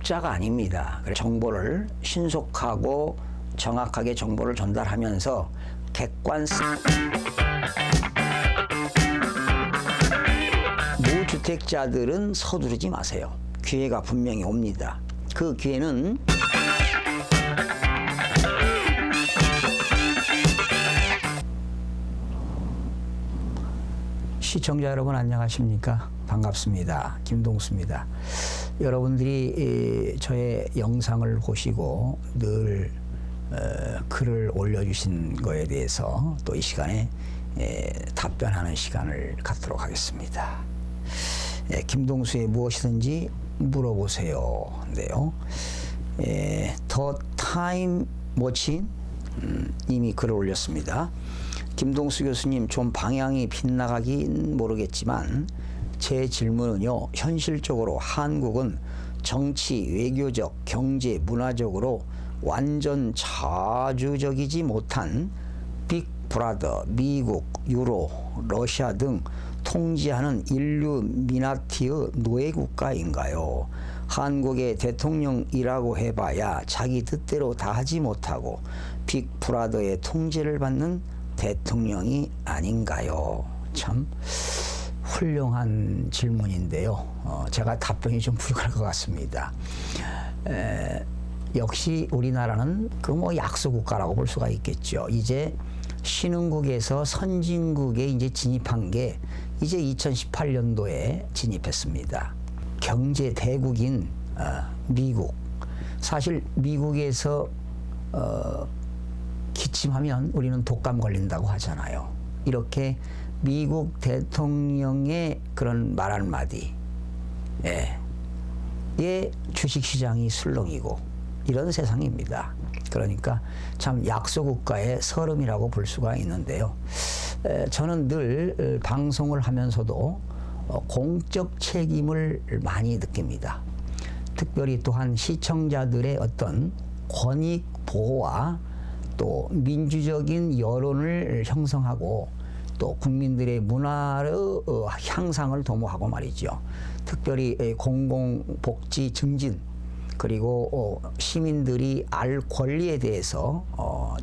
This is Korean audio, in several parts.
적자가 아닙니다. 정보를 신속하고 정확하게 정보를 전달하면서 객관성 무주택자들은 서두르지 마세요. 기회가 분명히 옵니다. 그 기회는 시청자 여러분 안녕하십니까? 반갑습니다. 김동수입니다. 여러분들이 이, 저의 영상을 보시고 늘 어, 글을 올려주신 거에 대해서 또 이 시간에 에, 답변하는 시간을 갖도록 하겠습니다. 예, 김동수의 무엇이든지 물어보세요. 인데요. 예, 더 타임 음, 이미 글을 올렸습니다. 김동수 교수님 좀 방향이 빗나가긴 모르겠지만 제 질문은요 현실적으로 한국은 정치, 외교적, 경제, 문화적으로 완전 자주적이지 못한 빅 브라더, 미국, 유로, 러시아 등 통지하는 인류 미나티의 노예 국가인가요? 한국의 대통령이라고 해봐야 자기 뜻대로 다 하지 못하고 빅 브라더의 통제를 받는 대통령이 아닌가요? 참 훌륭한 질문인데요. 어, 제가 답변이 좀 부족할 것 같습니다. 에, 역시 우리나라는 그 뭐 약소 국가라고 볼 수가 있겠죠. 이제 신흥국에서 선진국에 이제 진입한 게 이제 2018년도에 진입했습니다. 경제 대국인 어, 미국. 사실 미국에서 어, 기침하면 우리는 독감 걸린다고 하잖아요. 이렇게 미국 대통령의 그런 말 한마디, 예, 예 주식시장이 술렁이고 이런 세상입니다. 그러니까 참 약소국가의 서름이라고 볼 수가 있는데요. 에, 저는 늘 어, 방송을 하면서도 어, 공적 책임을 많이 느낍니다. 특별히 또한 시청자들의 어떤 권익 보호와 또 민주적인 여론을 형성하고 또 국민들의 문화의 어, 향상을 도모하고 말이죠. 특별히 에, 공공복지 증진 그리고 어, 시민들이 알 권리에 대해서 어,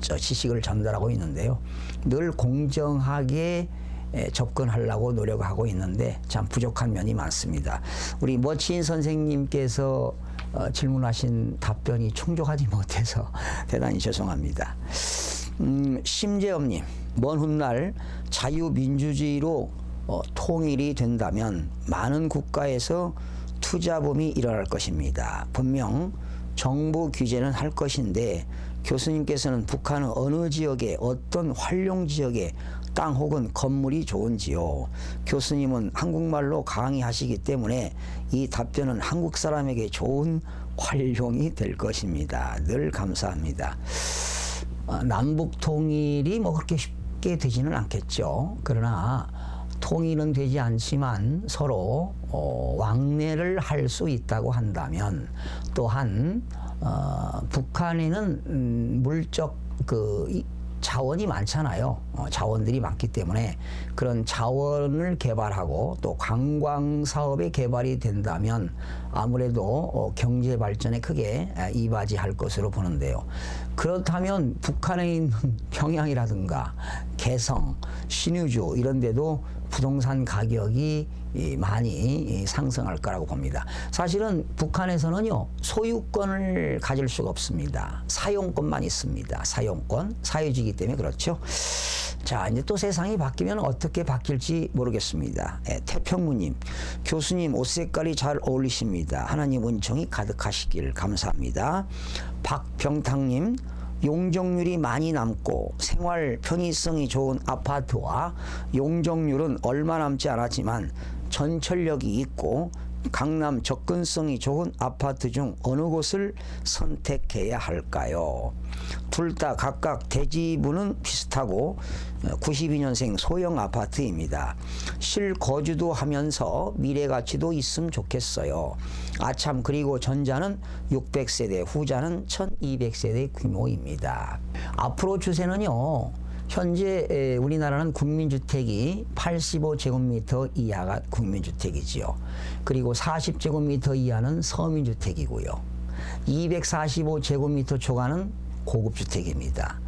저 지식을 전달하고 있는데요. 늘 공정하게 에, 접근하려고 노력하고 있는데 참 부족한 면이 많습니다. 우리 머치인 선생님께서 어, 질문하신 답변이 충족하지 못해서 대단히 죄송합니다. 음, 심재엄님, 먼 훗날 자유민주주의로 어, 통일이 된다면 많은 국가에서 투자범이 일어날 것입니다. 분명 정부 규제는 할 것인데 교수님께서는 북한은 어느 지역에 어떤 활용 지역에 땅 혹은 건물이 좋은지요. 교수님은 한국말로 강의하시기 때문에 이 답변은 한국 사람에게 좋은 활용이 될 것입니다. 늘 감사합니다. 어, 남북 통일이 뭐 그렇게 쉽게 되지는 않겠죠. 그러나 통일은 되지 않지만 서로 어, 왕래를 할 수 있다고 한다면 또한 어, 북한에는 음, 물적 그 이, 자원이 많잖아요. 어, 자원들이 많기 때문에 그런 자원을 개발하고 또 관광 사업의 개발이 된다면 아무래도 어, 경제 발전에 크게 에, 이바지할 것으로 보는데요. 그렇다면 북한에 있는 평양이라든가 개성, 신의주 이런 데도 부동산 가격이 이, 많이 이, 상승할 거라고 봅니다. 사실은 북한에서는요 소유권을 가질 수가 없습니다. 사용권만 있습니다. 사용권, 사유지기 때문에 그렇죠. 자 이제 또 세상이 바뀌면 어떻게 바뀔지 모르겠습니다. 예, 태평무님, 교수님 옷 색깔이 잘 어울리십니다. 하나님 은총이 가득하시길 감사합니다. 박병탁님. 용적률이 많이 남고 생활 편의성이 좋은 아파트와 용적률은 얼마 남지 않았지만 전철역이 있고 강남 접근성이 좋은 아파트 중 어느 곳을 선택해야 할까요? 둘 다 각각 대지부는 비슷하고 92년생 소형 아파트입니다. 실거주도 하면서 미래 가치도 있으면 좋겠어요. 아참 그리고 전자는 600세대, 후자는 1200세대 규모입니다. 앞으로 추세는요. 현재 에, 우리나라는 국민주택이 85제곱미터 이하가 국민주택이지요. 그리고 40제곱미터 이하는 서민주택이고요. 245제곱미터 초과는 고급 주택입니다.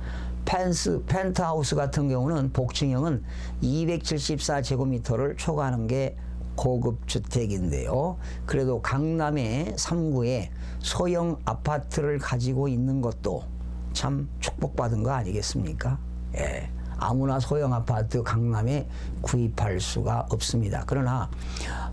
펜스, 펜트하우스 같은 경우는 복층형은 274제곱미터를 초과하는 게 고급 주택인데요. 그래도 강남의 3구에 소형 아파트를 가지고 있는 것도 참 축복받은 거 아니겠습니까? 예. 아무나 소형 아파트 강남에 구입할 수가 없습니다. 그러나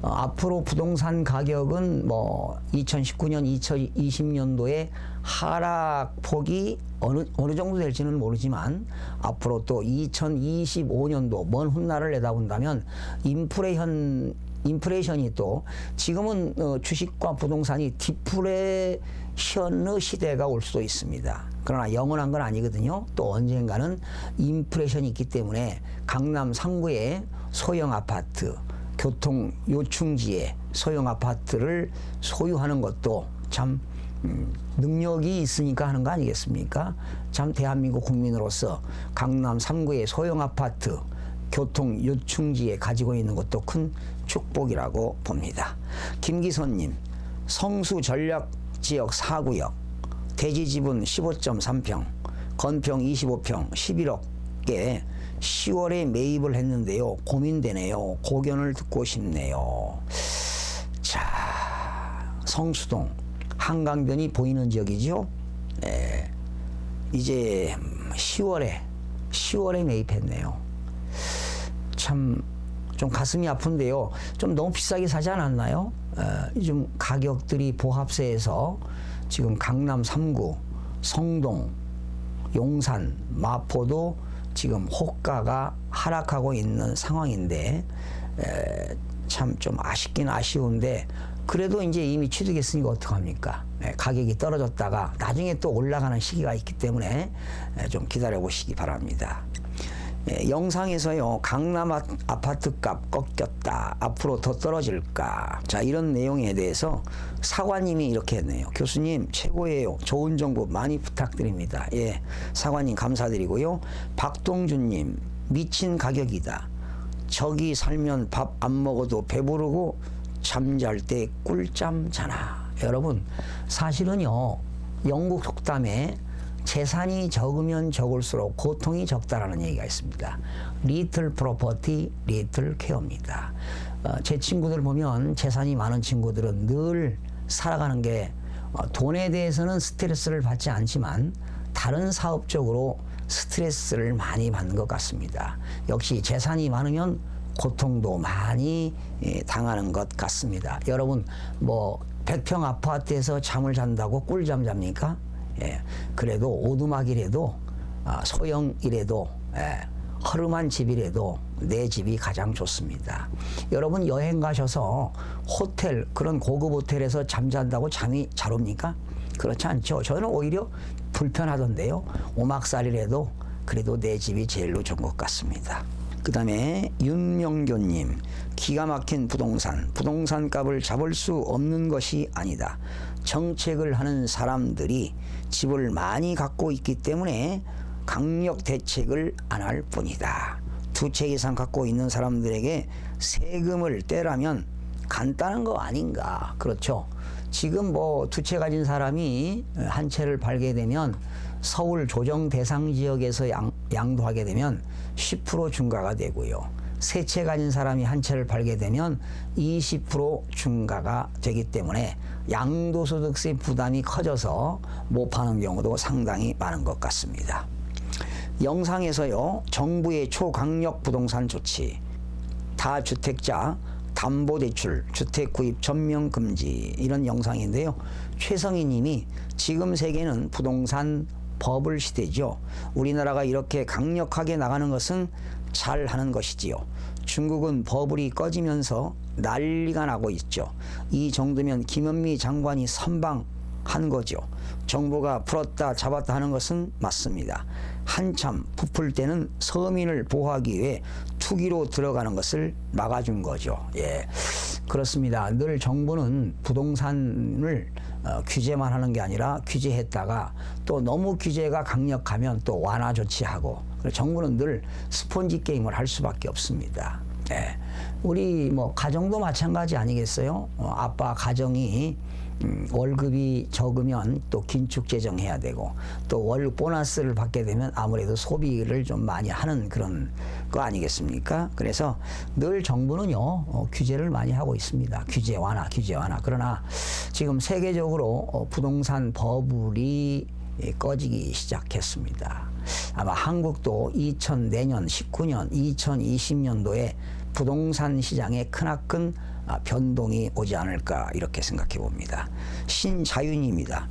어, 앞으로 부동산 가격은 뭐 2019년, 2020년도에 하락폭이 어느 어느 정도 될지는 모르지만 앞으로 또 2025년도 먼 훗날을 내다본다면 인플레이션 인플레이션이 또 지금은 어, 주식과 부동산이 디플레 이션의 시대가 올 수도 있습니다. 그러나 영원한 건 아니거든요. 또 언젠가는 인플레이션이 있기 때문에 강남 3구의 소형 아파트, 교통 요충지에 소형 아파트를 소유하는 것도 참 음, 능력이 있으니까 하는 거 아니겠습니까? 참 대한민국 국민으로서 강남 3구의 소형 아파트 교통 요충지에 가지고 있는 것도 큰 축복이라고 봅니다. 김기선님, 성수 전략 지역 4구역, 대지 지분 15.3평, 건평 25평, 11억에 10월에 매입을 했는데요. 고민되네요. 고견을 듣고 싶네요. 자, 성수동 한강변이 보이는 지역이죠. 네. 이제 10월에 10월에 매입했네요. 참 좀 가슴이 아픈데요. 좀 너무 비싸게 사지 않았나요? 어, 요즘 가격들이 보합세에서 지금 강남 3구, 성동, 용산, 마포도 지금 호가가 하락하고 있는 상황인데 참 좀 아쉽긴 아쉬운데 그래도 이제 이미 취득했으니까 어떡합니까? 예, 가격이 떨어졌다가 나중에 또 올라가는 시기가 있기 때문에 예, 좀 기다려 보시기 바랍니다. 예, 영상에서요 강남 아- 아파트 값 꺾였다. 앞으로 더 떨어질까. 자 이런 내용에 대해서 사관님이 이렇게 했네요. 교수님 최고예요. 좋은 정보 많이 부탁드립니다. 예 사관님 감사드리고요. 박동준님 미친 가격이다. 저기 살면 밥 안 먹어도 배부르고 잠잘 때 꿀잠 자나 여러분 사실은요 영국 속담에 재산이 적으면 적을수록 고통이 적다라는 얘기가 있습니다. 리틀 프로퍼티, 리틀 케어입니다. 어, 제 친구들 보면 재산이 많은 친구들은 늘 살아가는 게 어, 돈에 대해서는 스트레스를 받지 않지만 다른 사업적으로 스트레스를 많이 받는 것 같습니다. 역시 재산이 많으면 고통도 많이 예, 당하는 것 같습니다. 여러분 뭐 100평 아파트에서 잠을 잔다고 꿀잠 잡니까? 예, 그래도 오두막이라도 아, 소형이라도 예, 허름한 집이라도 내 집이 가장 좋습니다. 여러분 여행 가셔서 호텔 그런 고급 호텔에서 잠잔다고 잠이 잘 옵니까? 그렇지 않죠. 저는 오히려 불편하던데요. 오막살이라도 그래도 내 집이 제일로 좋은 것 같습니다. 그 다음에 윤명교님 기가 막힌 부동산 부동산 값을 잡을 수 없는 것이 아니다 정책을 하는 사람들이 집을 많이 갖고 있기 때문에 강력 대책을 안 할 뿐이다. 두 채 이상 갖고 있는 사람들에게 세금을 떼라면 간단한 거 아닌가. 그렇죠? 지금 뭐 두 채 가진 사람이 한 채를 팔게 되면 서울 조정 대상 지역에서 양, 양도하게 되면 10% 중과가 되고요. 세 채 가진 사람이 한 채를 팔게 되면 20% 중과가 되기 때문에 양도소득세 부담이 커져서 못 파는 경우도 상당히 많은 것 같습니다. 영상에서요, 정부의 초강력 부동산 조치, 다주택자 담보대출, 주택 구입 전면 금지 이런 영상인데요. 최성희 님이 지금 세계는 부동산 버블 시대죠. 우리나라가 이렇게 강력하게 나가는 것은 잘 하는 것이지요. 중국은 버블이 꺼지면서 난리가 나고 있죠. 이 정도면 김현미 장관이 선방 한 거죠. 정부가 풀었다 잡았다 하는 것은 맞습니다. 한참 부풀 때는 서민을 보호하기 위해 투기로 들어가는 것을 막아준 거죠. 예. 그렇습니다. 늘 정부는 부동산을 어, 규제만 하는 게 아니라 규제했다가 또 너무 규제가 강력하면 또 완화 조치하고 그래서 정부는 늘 스폰지 게임을 할 수밖에 없습니다. 예. 우리 뭐 가정도 마찬가지 아니겠어요? 어, 아빠 가정이 음, 월급이 적으면 또 긴축 재정해야 되고 또 월 보너스를 받게 되면 아무래도 소비를 좀 많이 하는 그런 거 아니겠습니까? 그래서 늘 정부는요 어, 규제를 많이 하고 있습니다. 규제 완화, 규제 완화. 그러나 지금 세계적으로 어, 부동산 버블이 예, 꺼지기 시작했습니다. 아마 한국도 2004년, 19년, 2020년도에 부동산 시장에 크나큰 아, 변동이 오지 않을까 이렇게 생각해 봅니다. 신자윤입니다.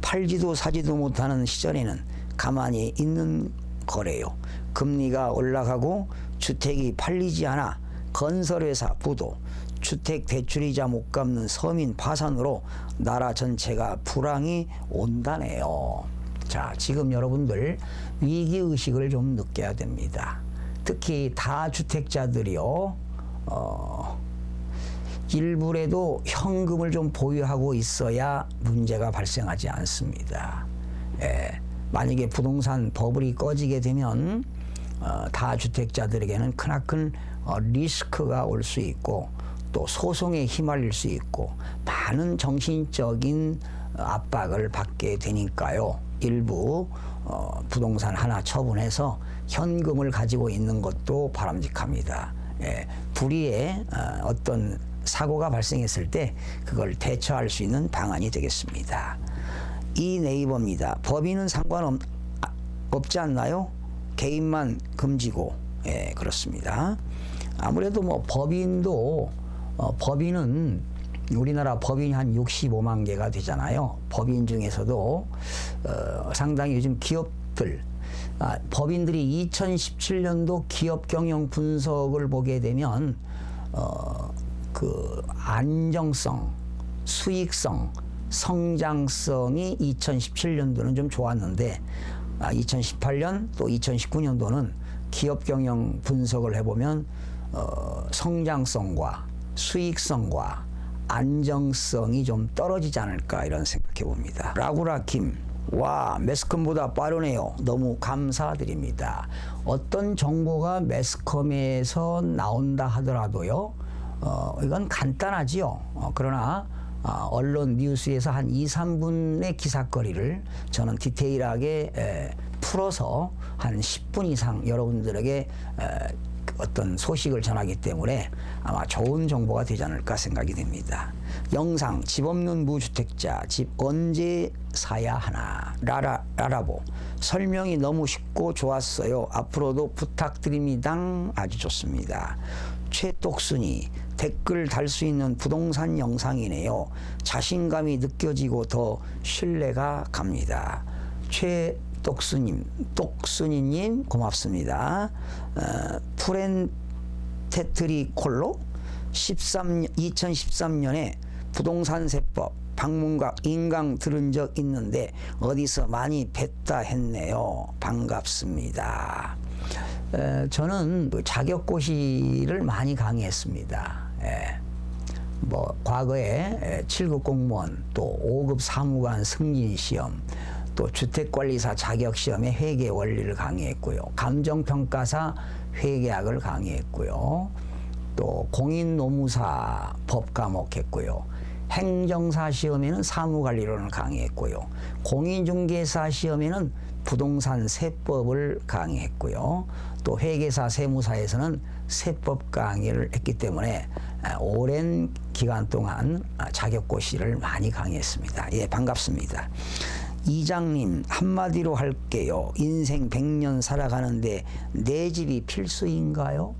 팔지도 사지도 못하는 시절에는 가만히 있는 거래요. 금리가 올라가고 주택이 팔리지 않아 건설회사 부도, 주택 대출이자 못 갚는 서민 파산으로 나라 전체가 불황이 온다네요. 자, 지금 여러분들 위기 의식을 좀 느껴야 됩니다. 특히 다주택자들이요. 어, 일부라도 현금을 좀 보유하고 있어야 문제가 발생하지 않습니다. 예, 만약에 부동산 버블이 꺼지게 되면 어, 다주택자들에게는 크나큰 어, 리스크가 올 수 있고 또 소송에 휘말릴 수 있고 많은 정신적인 어, 압박을 받게 되니까요. 일부 어, 부동산 하나 처분해서 현금을 가지고 있는 것도 바람직합니다. 예, 불의에 어, 어떤 사고가 발생했을 때 그걸 대처할 수 있는 방안이 되겠습니다. 이 네이버입니다. 법인은 상관없 아, 없지 않나요? 개인만 금지고 예 그렇습니다. 아무래도 뭐 법인도 어, 법인은 우리나라 법인이 한 65만 개가 되잖아요. 법인 중에서도 어, 상당히 요즘 기업들 아, 법인들이 2017년도 기업 경영 분석을 보게 되면 어, 그 안정성, 수익성, 성장성이 2017년도는 좀 좋았는데 아, 2018년 또 2019년도는 기업 경영 분석을 해보면 어, 성장성과 수익성과 안정성이 좀 떨어지지 않을까 이런 생각해 봅니다. 라구라 김. 와, 매스컴보다 빠르네요. 너무 감사드립니다. 어떤 정보가 매스컴에서 나온다 하더라도요, 어, 이건 간단하지요. 어, 그러나 어, 언론 뉴스에서 한 2, 3분의 기사거리를 저는 디테일하게 에, 풀어서 한 10분 이상 여러분들에게 에, 어떤 소식을 전하기 때문에 아마 좋은 정보가 되지 않을까 생각이 됩니다. 영상 집 없는 무주택자 집 언제 사야 하나 라라 라라보 설명이 너무 쉽고 좋았어요. 앞으로도 부탁드립니다. 아주 좋습니다. 최똑순이 댓글 달 수 있는 부동산 영상이네요. 자신감이 느껴지고 더 신뢰가 갑니다. 최 똑순님, 똑순이님 고맙습니다. 어, 프렌테트리 콜로 13, 2013년에 부동산 세법 방문각 인강 들은 적 있는데 어디서 많이 뵀다 했네요. 반갑습니다. 에, 저는 그 자격고시를 많이 강의했습니다. 예. 뭐 과거에 7급 공무원 또 5급 사무관 승진 시험 또 주택관리사 자격 시험의 회계 원리를 강의했고요. 감정평가사 회계학을 강의했고요. 또 공인노무사 법 과목했고요. 행정사 시험에는 사무관리론을 강의했고요. 공인중개사 시험에는 부동산 세법을 강의했고요. 또 회계사 세무사에서는 세법 강의를 했기 때문에 오랜 기간 동안 자격고시를 많이 강의했습니다. 예, 반갑습니다. 이장님 한마디로 할게요. 인생 100년 살아가는데 내 집이 필수인가요?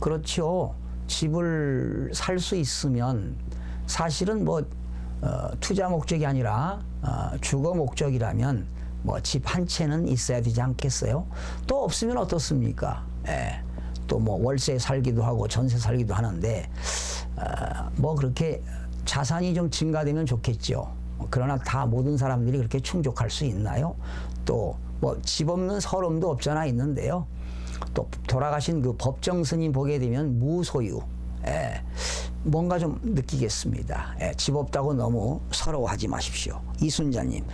그렇죠. 집을 살 수 있으면 사실은 뭐 어, 투자 목적이 아니라 어, 주거 목적이라면 뭐 집 한 채는 있어야 되지 않겠어요? 또 없으면 어떻습니까? 예. 또 뭐 월세 살기도 하고 전세 살기도 하는데 어, 뭐 그렇게 자산이 좀 증가되면 좋겠죠. 그러나 다 모든 사람들이 그렇게 충족할 수 있나요? 또 뭐 집 없는 서름도 없잖아 있는데요. 또 돌아가신 그 법정 스님 보게 되면 무소유. 예. 뭔가 좀 느끼겠습니다. 예, 집 없다고 너무 서러워하지 마십시오. 이순자님,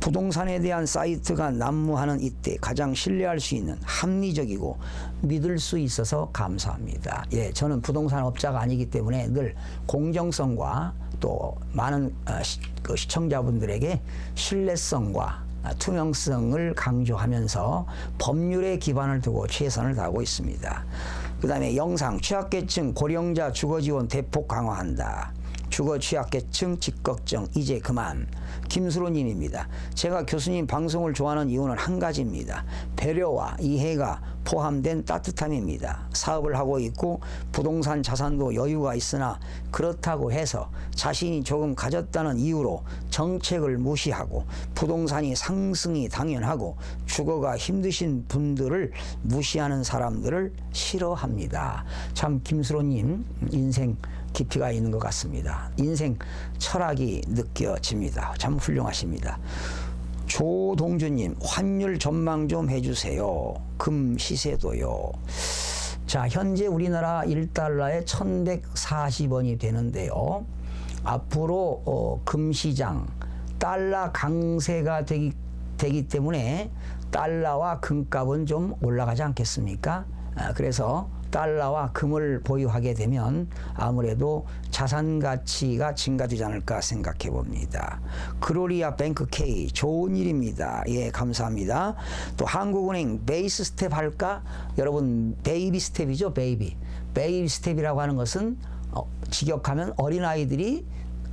부동산에 대한 사이트가 난무하는 이때 가장 신뢰할 수 있는 합리적이고 믿을 수 있어서 감사합니다. 예, 저는 부동산 업자가 아니기 때문에 늘 공정성과 또 많은 어, 시, 그 시청자분들에게 신뢰성과 아, 투명성을 강조하면서 법률에 기반을 두고 최선을 다하고 있습니다. 그 다음에 영상 취약계층 고령자 주거지원 대폭 강화한다. 주거 취약계층 직걱정 이제 그만 김수로님입니다. 제가 교수님 방송을 좋아하는 이유는 한 가지입니다. 배려와 이해가 포함된 따뜻함입니다. 사업을 하고 있고 부동산 자산도 여유가 있으나 그렇다고 해서 자신이 조금 가졌다는 이유로 정책을 무시하고 부동산이 상승이 당연하고 주거가 힘드신 분들을 무시하는 사람들을 싫어합니다. 참 김수로님 인생 깊이가 있는 것 같습니다. 인생 철학이 느껴집니다. 참 훌륭하십니다. 조동주님, 환율 전망 좀 해주세요. 금 시세도요. 자, 현재 우리나라 1달러에 1140원이 되는데요. 앞으로 어, 금시장, 달러 강세가 되기, 되기 때문에 달러와 금값은 좀 올라가지 않겠습니까? 아, 그래서 달러와 금을 보유하게 되면 아무래도 자산 가치가 증가되지 않을까 생각해 봅니다. 그로리아 뱅크 K 좋은 일입니다. 예, 감사합니다. 또 한국은행 베이스 스텝 할까? 여러분 베이비 스텝이죠, 베이비. 베이비 스텝이라고 하는 것은 어, 직역하면 어린 아이들이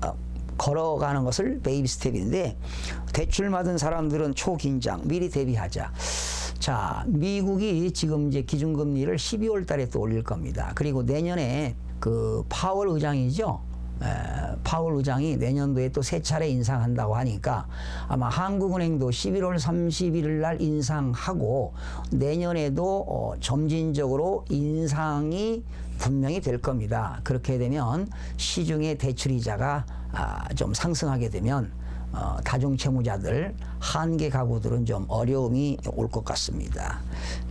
어, 걸어가는 것을 베이비 스텝인데 대출 받은 사람들은 초긴장 미리 대비하자. 자, 미국이 지금 이제 기준금리를 12월 달에 또 올릴 겁니다. 그리고 내년에 그 파월 의장이죠. 에, 파월 의장이 내년도에 또 세 차례 인상한다고 하니까 아마 한국은행도 11월 31일 날 인상하고 내년에도 어, 점진적으로 인상이 분명히 될 겁니다. 그렇게 되면 시중의 대출 이자가 아, 좀 상승하게 되면 어, 다중 채무자들 한계 가구들은 좀 어려움이 올 것 같습니다.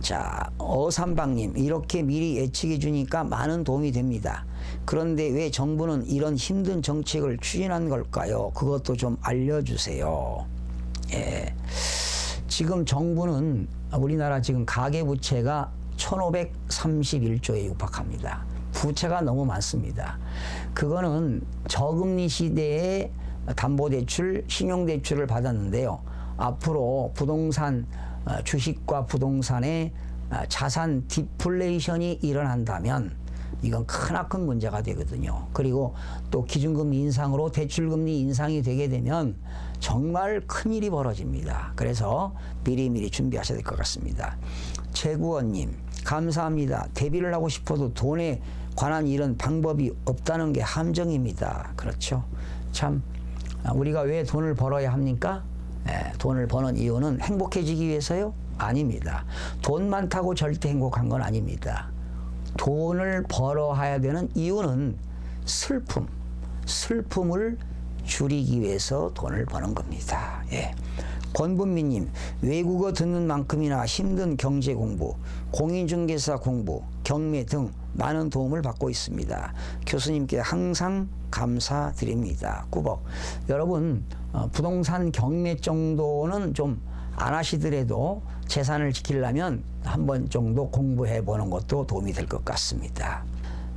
자 어삼방님 이렇게 미리 예측해 주니까 많은 도움이 됩니다. 그런데 왜 정부는 이런 힘든 정책을 추진한 걸까요? 그것도 좀 알려주세요. 예. 지금 정부는 우리나라 지금 가계 부채가 1,531조에 육박합니다. 부채가 너무 많습니다. 그거는 저금리 시대에 담보대출, 신용대출을 받았는데요. 앞으로 부동산, 어, 주식과 부동산의 어, 자산 디플레이션이 일어난다면 이건 크나큰 문제가 되거든요. 그리고 또 기준금리 인상으로 대출금리 인상이 되게 되면 정말 큰일이 벌어집니다. 그래서 미리미리 준비하셔야 될 것 같습니다. 최구원님, 감사합니다. 대비를 하고 싶어도 돈에 관한 일은 방법이 없다는 게 함정입니다. 그렇죠. 참, 우리가 왜 돈을 벌어야 합니까? 예, 돈을 버는 이유는 행복해지기 위해서요? 아닙니다. 돈 많다고 절대 행복한 건 아닙니다. 돈을 벌어야 되는 이유는 슬픔, 슬픔을 줄이기 위해서 돈을 버는 겁니다. 예. 권분미님, 외국어 듣는 만큼이나 힘든 경제 공부, 공인중개사 공부, 경매 등 많은 도움을 받고 있습니다. 교수님께 항상 감사드립니다. 꾸벅. 여러분, 어, 부동산 경매 정도는 좀 안 하시더라도 재산을 지키려면 한 번 정도 공부해 보는 것도 도움이 될 것 같습니다.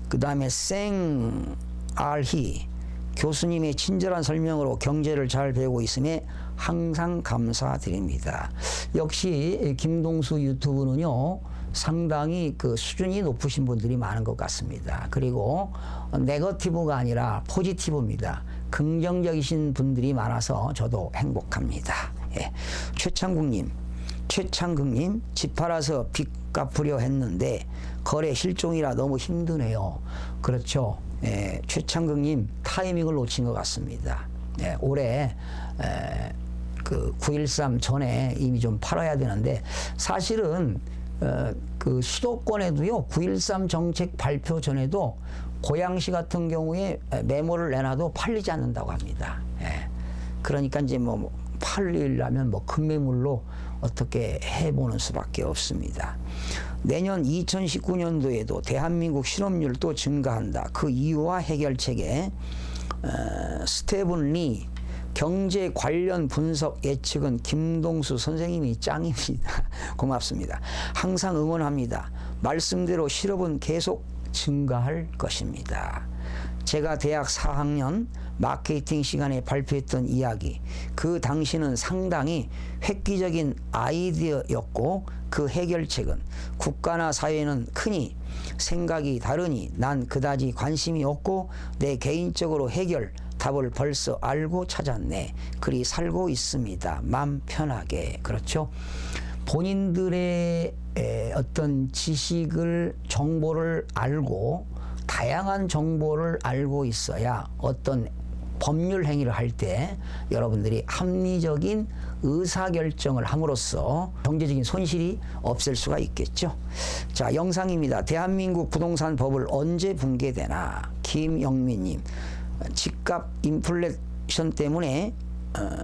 그 다음에 생 알희 교수님의 친절한 설명으로 경제를 잘 배우고 있음에 항상 감사드립니다. 역시 김동수 유튜브는요. 상당히 그 수준이 높으신 분들이 많은 것 같습니다. 그리고 네거티브가 아니라 포지티브입니다. 긍정적이신 분들이 많아서 저도 행복합니다. 예. 최창국님, 최창국님 집 팔아서 빚 갚으려 했는데 거래 실종이라 너무 힘드네요. 그렇죠. 예, 최창국님 타이밍을 놓친 것 같습니다. 예, 올해 에, 그 9.13 전에 이미 좀 팔아야 되는데 사실은 어, 그 수도권에도요 9.13 정책 발표 전에도 고양시 같은 경우에 메모를 내놔도 팔리지 않는다고 합니다. 예. 그러니까 이제 뭐 팔리려면 뭐 금매물로 어떻게 해보는 수밖에 없습니다. 내년 2019년도에도 대한민국 실업률도 증가한다. 그 이유와 해결책에 어, 스테븐 리 경제 관련 분석 예측은 김동수 선생님이 짱입니다. 고맙습니다. 항상 응원합니다. 말씀대로 실업은 계속 증가할 것입니다. 제가 대학 4학년 마케팅 시간에 발표했던 이야기, 그 당시는 상당히 획기적인 아이디어였고 그 해결책은 국가나 사회는 크니 생각이 다르니 난 그다지 관심이 없고 내 개인적으로 해결 답을 벌써 알고 찾았네. 그리 살고 있습니다. 맘 편하게. 그렇죠? 본인들의 에, 어떤 지식을 정보를 알고 다양한 정보를 알고 있어야 어떤 법률 행위를 할 때 여러분들이 합리적인 의사 결정을 함으로써 경제적인 손실이 없을 수가 있겠죠. 자, 영상입니다. 대한민국 부동산 법을 언제 붕괴되나? 김영민님. 집값 인플레이션 때문에 어,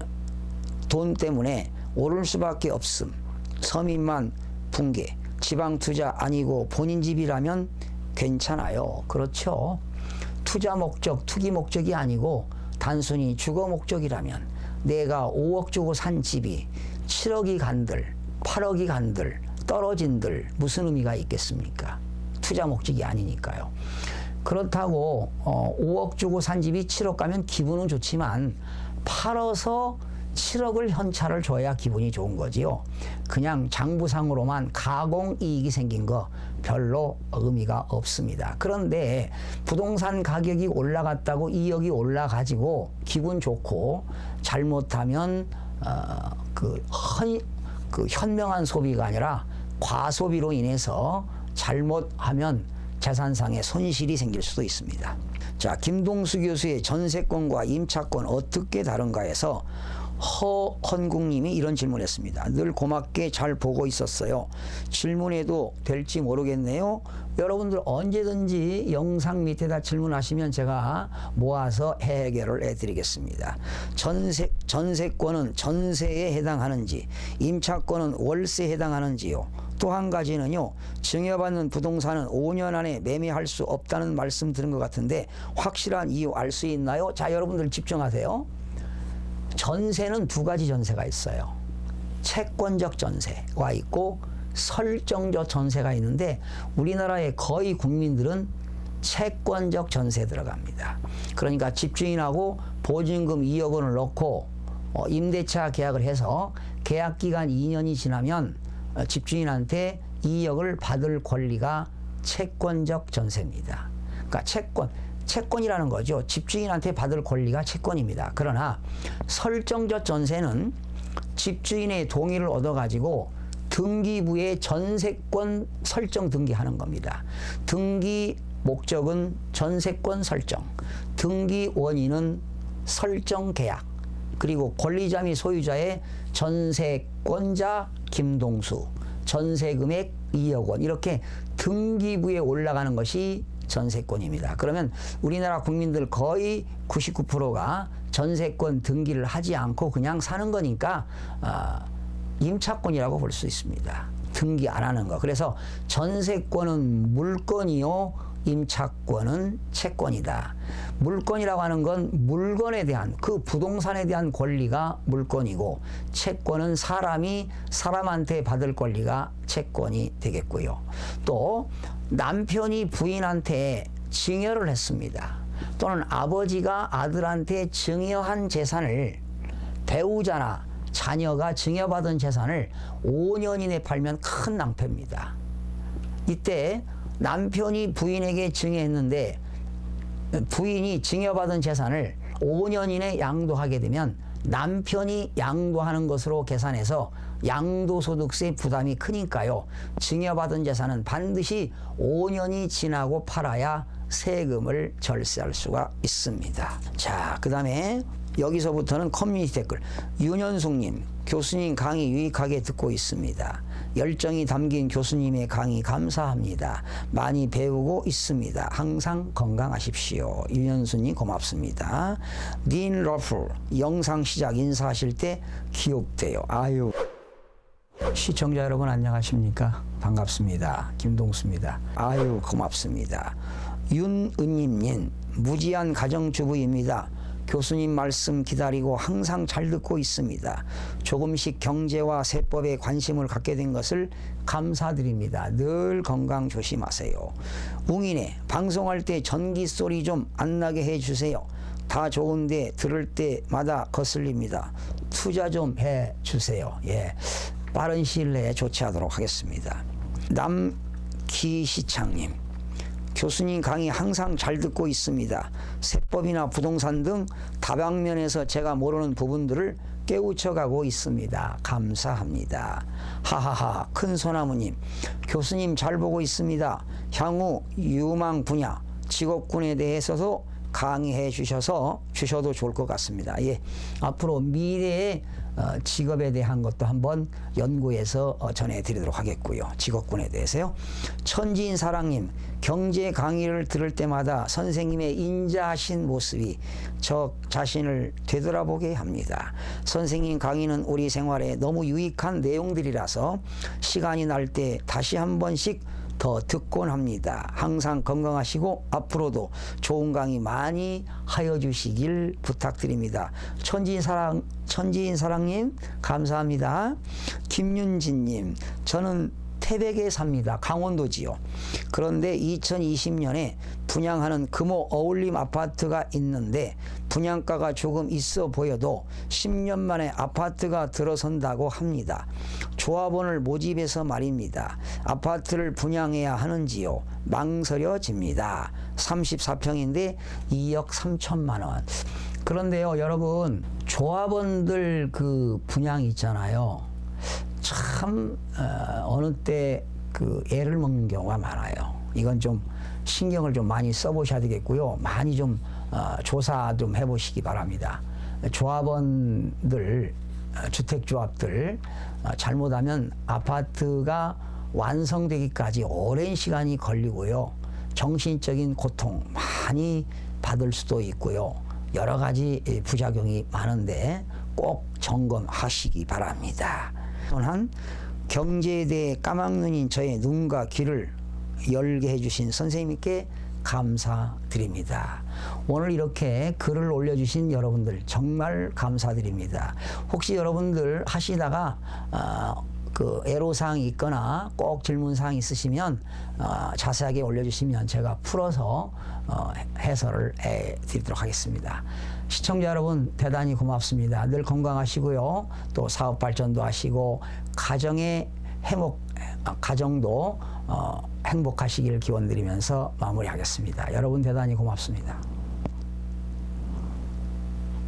돈 때문에 오를 수밖에 없음. 서민만 붕괴. 지방 투자 아니고 본인 집이라면 괜찮아요. 그렇죠. 투자 목적, 투기 목적이 아니고 단순히 주거 목적이라면 내가 5억 주고 산 집이 7억이 간들, 8억이 간들, 떨어진들 무슨 의미가 있겠습니까? 투자 목적이 아니니까요. 그렇다고 어, 5억 주고 산 집이 7억 가면 기분은 좋지만 팔아서 7억을 현찰을 줘야 기분이 좋은 거지요. 그냥 장부상으로만 가공 이익이 생긴 거 별로 의미가 없습니다. 그런데 부동산 가격이 올라갔다고 2억이 올라가지고 기분 좋고 잘못하면 어, 그, 헌, 그 현명한 소비가 아니라 과소비로 인해서 잘못하면 재산상의 손실이 생길 수도 있습니다. 자, 김동수 교수의 전세권과 임차권 어떻게 다른가 해서 허헌국님이 이런 질문했습니다. 늘 고맙게 잘 보고 있었어요. 질문해도 될지 모르겠네요. 여러분들 언제든지 영상 밑에다 질문하시면 제가 모아서 해결을 해드리겠습니다. 전세 전세권은 전세에 해당하는지, 임차권은 월세에 해당하는지요. 또 한 가지는요, 증여받는 부동산은 5년 안에 매매할 수 없다는 말씀 들은 것 같은데 확실한 이유 알 수 있나요? 자, 여러분들 집중하세요. 전세는 두 가지 전세가 있어요. 채권적 전세가 있고 설정적 전세가 있는데 우리나라의 거의 국민들은 채권적 전세 들어갑니다. 그러니까 집주인하고 보증금 2억 원을 넣고 어, 임대차 계약을 해서 계약 기간 2년이 지나면 어, 집주인한테 2억을 받을 권리가 채권적 전세입니다. 그러니까 채권 채권이라는 거죠. 집주인한테 받을 권리가 채권입니다. 그러나 설정적 전세는 집주인의 동의를 얻어가지고 등기부에 전세권 설정 등기하는 겁니다. 등기 목적은 전세권 설정, 등기 원인은 설정 계약, 그리고 권리자 및 소유자의 전세권자 김동수, 전세 금액 2억 원 이렇게 등기부에 올라가는 것이 전세권입니다. 그러면 우리나라 국민들 거의 99%가 전세권 등기를 하지 않고 그냥 사는 거니까 어, 임차권이라고 볼 수 있습니다. 등기 안 하는 거. 그래서 전세권은 물건이요. 임차권은 채권이다. 물건이라고 하는 건 물건에 대한 그 부동산에 대한 권리가 물건이고 채권은 사람이 사람한테 받을 권리가 채권이 되겠고요. 또 남편이 부인한테 증여를 했습니다. 또는 아버지가 아들한테 증여한 재산을 배우자나 자녀가 증여받은 재산을 5년 이내 팔면 큰 낭패입니다. 이때 남편이 부인에게 증여했는데 부인이 증여받은 재산을 5년 이내 양도하게 되면 남편이 양도하는 것으로 계산해서 양도소득세 부담이 크니까요. 증여받은 재산은 반드시 5년이 지나고 팔아야 세금을 절세할 수가 있습니다. 자, 그 다음에 여기서부터는 커뮤니티 댓글. 윤현숙님, 교수님 강의 유익하게 듣고 있습니다. 열정이 담긴 교수님의 강의 감사합니다. 많이 배우고 있습니다. 항상 건강하십시오. 윤현수님 고맙습니다. 닌 러프 영상 시작 인사하실 때 기억돼요. 아유. 시청자 여러분 안녕하십니까? 반갑습니다. 김동수입니다. 아유 고맙습니다. 윤은님님 무지한 가정주부입니다. 교수님 말씀 기다리고 항상 잘 듣고 있습니다. 조금씩 경제와 세법에 관심을 갖게 된 것을 감사드립니다. 늘 건강 조심하세요. 웅이네 방송할 때 전기 소리 좀 안 나게 해 주세요. 다 좋은데 들을 때마다 거슬립니다. 투자 좀 해 주세요. 예, 빠른 시일 내에 조치하도록 하겠습니다. 남기시창님. 교수님 강의 항상 잘 듣고 있습니다. 세법이나 부동산 등 다방면에서 제가 모르는 부분들을 깨우쳐가고 있습니다. 감사합니다. 하하하 큰 소나무님 교수님 잘 보고 있습니다. 향후 유망 분야 직업군에 대해서도 강의해 주셔서 주셔도 좋을 것 같습니다. 예, 앞으로 미래의 어, 직업에 대한 것도 한번 연구해서 어, 전해드리도록 하겠고요. 직업군에 대해서요. 천지인 사랑님 경제 강의를 들을 때마다 선생님의 인자하신 모습이 저 자신을 되돌아보게 합니다. 선생님 강의는 우리 생활에 너무 유익한 내용들이라서 시간이 날 때 다시 한 번씩 더 듣곤 합니다. 항상 건강하시고 앞으로도 좋은 강의 많이 하여 주시길 부탁드립니다. 천지인 사랑 천지인 사랑님 감사합니다. 김윤진님 저는 태백에 삽니다. 강원도지요. 그런데 2020년에 분양하는 금호 어울림 아파트가 있는데 분양가가 조금 있어 보여도 10년 만에 아파트가 들어선다고 합니다. 조합원을 모집해서 말입니다. 아파트를 분양해야 하는지요? 망설여집니다. 34평인데 2억 3천만 원. 그런데요, 여러분, 조합원들 그 분양 있잖아요. 참 어, 어느 때 그 애를 먹는 경우가 많아요. 이건 좀 신경을 좀 많이 써보셔야 되겠고요. 많이 좀 어, 조사 좀 해보시기 바랍니다. 조합원들 어, 주택조합들 어, 잘못하면 아파트가 완성되기까지 오랜 시간이 걸리고요. 정신적인 고통 많이 받을 수도 있고요. 여러 가지 이 부작용이 많은데 꼭 점검하시기 바랍니다. 또한 경제에 대해 까막눈인 저의 눈과 귀를 열게 해주신 선생님께 감사드립니다. 오늘 이렇게 글을 올려주신 여러분들 정말 감사드립니다. 혹시 여러분들 하시다가 어, 그 애로사항이 있거나 꼭 질문사항 있으시면 어, 자세하게 올려주시면 제가 풀어서 어, 해설을 해 드리도록 하겠습니다. 시청자 여러분 대단히 고맙습니다. 늘 건강하시고요. 또 사업 발전도 하시고 가정의 행복 가정도 어, 행복하시길 기원드리면서 마무리하겠습니다. 여러분 대단히 고맙습니다.